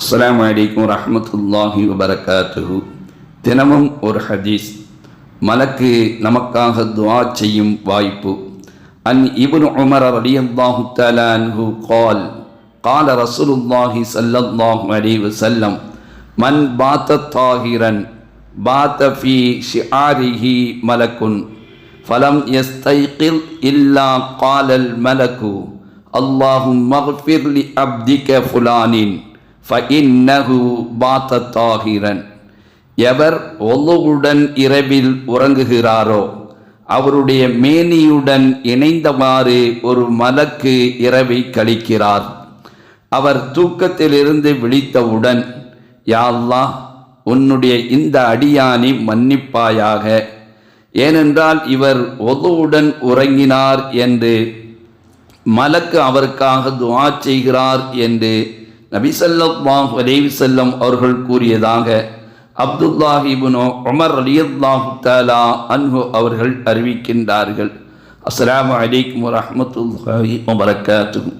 அஸ்ஸலாமு அலைக்கும் ரஹ்மத்துல்லாஹி வபரகாத்துஹு தினமும் ஒரு ஹதீஸ் மலக்கு நமக்காக துஆ செய்யும் வாய்ப்பு அன் இப்னு உமர் ரலியல்லாஹு தஆலா அன்ஹு قال قال رسول الله صلى الله عليه وسلم من بات طاهرا بات في شعاره ملك فلم يستيقظ إلا قال الملك اللهم اغفر لعبدك فلان பாத்தத்தாகிரன் எவர் ஒல்லுவுடன் இரவில் உறங்குகிறாரோ அவருடைய மேனியுடன் இணைந்தவாறு ஒரு மலக்கு இரவை கழிக்கிறார். அவர் தூக்கத்திலிருந்து விழித்தவுடன் யாழ்லா உன்னுடைய இந்த அடியானி மன்னிப்பாயாக. ஏனென்றால் இவர் ஒதுவுடன் உறங்கினார் என்று மலக்கு அவருக்காக துவா செய்கிறார் என்று நபிசல்லாஹு அலைஹி செல்லம் அவர்கள் கூறியதாக அப்துல்லாஹிபுனோ உமர் அலியல்லாஹு தாலா அன்ஹு அவர்கள் அறிவிக்கின்றார்கள். அஸ்லாம் அலைக்கும் வரமத்துல்லாஹி வபரகாத்துஹு.